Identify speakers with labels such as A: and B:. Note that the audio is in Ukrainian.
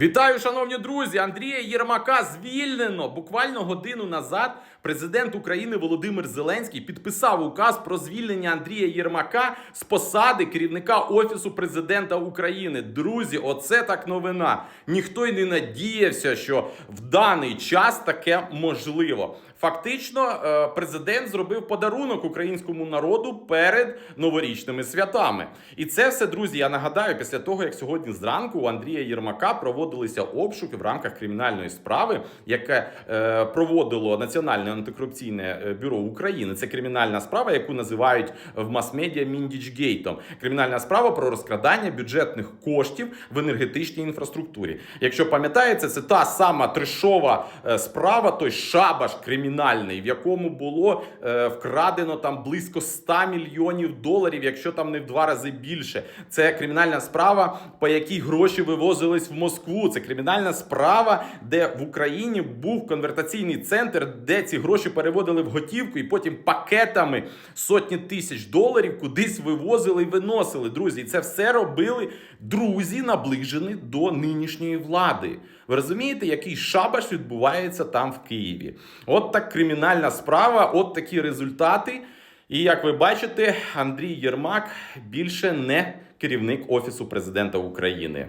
A: Вітаю, шановні друзі! Андрія Єрмака звільнено. Буквально годину назад президент України Володимир Зеленський підписав указ про звільнення Андрія Єрмака з посади керівника офісу президента України. Друзі, оце так новина. Ніхто й не надіявся, що в даний час таке можливо. Фактично, е, президент зробив подарунок українському народу перед новорічними святами. І це все, друзі, я нагадаю, після того, як сьогодні зранку у Андрія Єрмака проводилися обшуки в рамках кримінальної справи, яке е, проводило Національне антикорупційне е, бюро України. Це кримінальна справа, яку називають в мас-медіа Міндічгейтом. Кримінальна справа про розкрадання бюджетних коштів в енергетичній інфраструктурі. Якщо пам'ятаєте, це та сама трешова е, справа, той шабаш кримінальний, в якому було е, вкрадено там близько 100 мільйонів доларів, якщо там не в два рази більше. Це кримінальна справа, по якій гроші вивозились в Москву. Це кримінальна справа, де в Україні був конвертаційний центр, де ці гроші переводили в готівку і потім пакетами сотні тисяч доларів кудись вивозили і виносили. Друзі, і це все робили друзі, наближені до нинішньої влади. Ви розумієте, який шабаш відбувається там в Києві? От так кримінальна справа, от такі результати. І як ви бачите, Андрій Єрмак більше не керівник Офісу президента України.